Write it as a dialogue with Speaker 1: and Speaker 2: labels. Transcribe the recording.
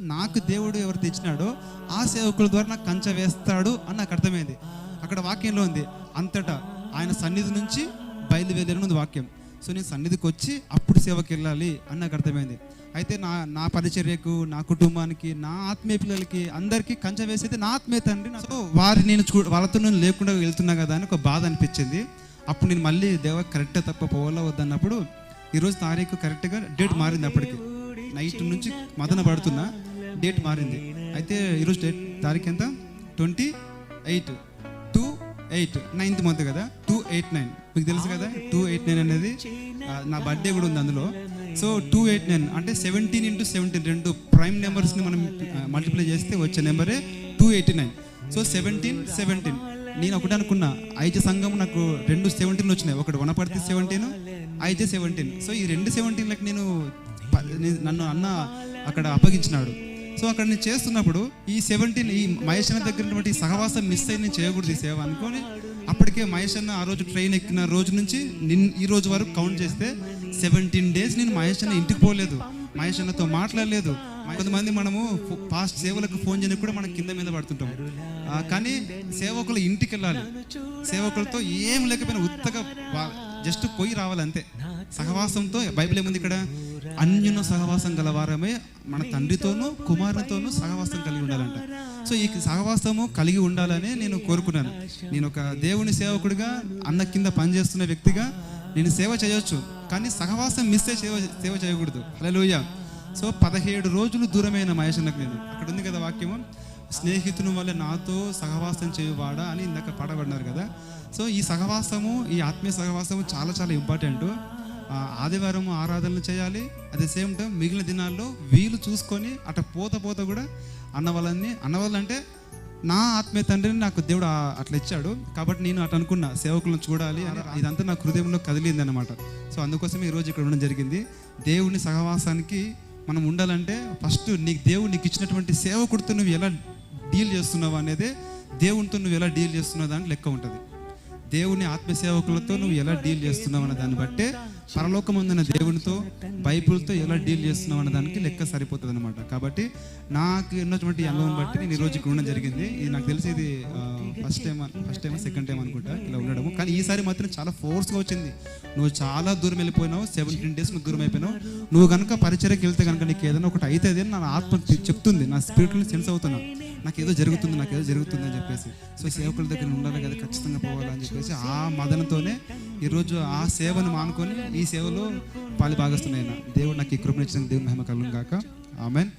Speaker 1: నాకు దేవుడు ఎవరు తెచ్చినాడో ఆ సేవకుల ద్వారా నాకు కంచె వేస్తాడు అని నాకు అర్థమైంది. అక్కడ వాక్యంలో ఉంది అంతటా ఆయన సన్నిధి నుంచి బయలుదేరని ఉంది వాక్యం. సో నేను సన్నిధికి వచ్చి అప్పుడు సేవకి వెళ్ళాలి అని నాకు అర్థమైంది. అయితే నా నా పరిచర్యకు నా కుటుంబానికి నా ఆత్మీయ పిల్లలకి అందరికీ కంచె వేసేది నా ఆత్మీయ తండ్రి సో వారి నేను చూ వాళ్ళతో నేను లేకుండా వెళ్తున్నా కదా అని ఒక బాధ అనిపించింది. అప్పుడు నేను మళ్ళీ దేవ కరెక్టే తప్ప పోవాలా వద్దన్నప్పుడు ఈరోజు తారీఖు కరెక్ట్గా డేట్ మారింది అప్పటికి. నైట్ నుంచి మదన పడుతున్నా. డేట్ మారింది. అయితే ఈరోజు డేట్ తారీఖు ఎంత? Twenty eight. Two eight ninth month కదా? Two eight nine. మీకు తెలుసు కదా టూ ఎయిట్ నైన్ అనేది నా బర్త్డే కూడా ఉంది అందులో. సో టూ ఎయిట్ నైన్ అంటే సెవెంటీన్ ఇంటూ సెవెంటీన్ రెండు ప్రైమ్ నెంబర్స్ని మనం మల్టిప్లై చేస్తే వచ్చే నెంబరే two eighty nine. So seventeen seventeen. నేను ఒకటి అనుకున్నా ఐజ సంఘం నాకు రెండు సెవెంటీన్ వచ్చినాయి. ఒకటి వనపర్తి సెవెంటీన్ ఐజే సెవెంటీన్. సో ఈ రెండు సెవెంటీన్లకు నేను ప- నన్ను అన్న అక్కడ అప్పగించినాడు. సో అక్కడ నేను చేస్తున్నప్పుడు ఈ సెవెంటీన్ ఈ మహేష్ అన్న దగ్గర ఉన్నటువంటి సహవాసం మిస్ అయ్యి నేను చేయకూడదు ఈ సేవ అనుకొని అప్పటికే మహేష్ అన్న ఆ రోజు ట్రైన్ ఎక్కిన రోజు నుంచి నిన్ ఈ రోజు వరకు కౌంట్ చేస్తే సెవెంటీన్ డేస్ నేను మహేష్ అన్న ఇంటికి పోలేదు. మహేష్ అన్నతో మాట్లాడలేదు. కొంతమంది మనము పాస్ట్ సేవలకు ఫోన్ చేయడానికి కూడా మనం కింద మీద పడుతుంటాం. కానీ సేవకులు ఇంటికి వెళ్ళాలి. సేవకులతో ఏం లేకపోయినా ఉత్తగా జస్ట్ పోయి రావాలి అంతే సహవాసంతో బైబిల్ ఏముంది ఇక్కడ? అన్యున సహవాసం గలవారమే మన తండ్రితోనూ కుమారునితోనూ సహవాసం కలిగి ఉండాలంట. సో ఈ సహవాసము కలిగి ఉండాలని నేను కోరుకున్నాను. నేను ఒక దేవుని సేవకుడిగా అన్న కింద పనిచేస్తున్న వ్యక్తిగా నేను సేవ చేయొచ్చు. కానీ సహవాసం మిస్ అయ్యి సేవ సేవ చేయకూడదు. హలోయ సో పదిహేడు రోజులు దూరమైన మహేష్ అన్నకు నేను. అక్కడ ఉంది కదా వాక్యము. స్నేహితుని వల్ల నాతో సహవాసం చేయవాడా అని ఇందాక పాడబడినారు కదా. సో ఈ సహవాసము ఈ ఆత్మీయ సహవాసము చాలా చాలా ఇంపార్టెంట్. ఆదివారం ఆరాధనలు చేయాలి. అట్ ద సేమ్ టైం మిగిలిన దినాల్లో వీలు చూసుకొని అట పోత పోత కూడా అన్న వాళ్ళని అన్న వాళ్ళంటే నా ఆత్మీయ తండ్రిని నాకు దేవుడు అట్లా ఇచ్చాడు. కాబట్టి నేను అట్లా అనుకున్నా సేవకులను చూడాలి అని. ఇదంతా నా హృదయంలో కదిలింది అనమాట సో అందుకోసం ఈ రోజు ఇక్కడ ఉండడం జరిగింది. దేవుని సహవాసానికి మనం ఉండాలంటే ఫస్ట్ నీకు దేవుడు నీకు ఇచ్చినటువంటి సేవకుడితో నువ్వు ఎలా డీల్ చేస్తున్నావు అనేది దేవునితో నువ్వు ఎలా డీల్ చేస్తున్నావు దాని లెక్క ఉంటుంది. దేవుని ఆత్మ సేవకులతో నువ్వు ఎలా డీల్ చేస్తున్నావు అన్న దాన్ని బట్టే పరలోకమందున దేవునితో బైబిల్తో ఎలా డీల్ చేస్తున్నావు అన్న దానికి లెక్క సరిపోతుంది అనమాట కాబట్టి నాకు ఉన్నటువంటి అనుభవం బట్టి నేను ఈ రోజు ఇక్కడ ఉండడం జరిగింది. ఇది నాకు తెలిసి ఇది first time first time second time అనుకుంటా ఇలా ఉండడము. కానీ ఈసారి మాత్రం చాలా ఫోర్స్గా వచ్చింది. నువ్వు చాలా దూరం వెళ్ళిపోయినావు సెవెంటీన్ డేస్ నువ్వు దూరం అయిపోయినావు. నువ్వు కనుక పరిచయకి వెళ్తే కనుక నీకు ఏదైనా ఒకటి అవుతుంది అని నా ఆత్మ చెప్తుంది. నా స్పిరిట్ని సెన్స్ అవుతున్నా. నాకు ఏదో జరుగుతుంది నాకు ఏదో జరుగుతుంది అని చెప్పేసి. సో సేవకుల దగ్గర ఉండాలి కదా ఖచ్చితంగా పోవాలని చెప్పేసి ఆ మదనతోనే ఈరోజు ఆ సేవను మానుకొని ఈ సేవలో పాలు భాగస్తున్నాయి దేవుడు నాకు ఈ కృపణ ఇచ్చిన దేవుని మహిమ కలుగు కాక ఆమెన్.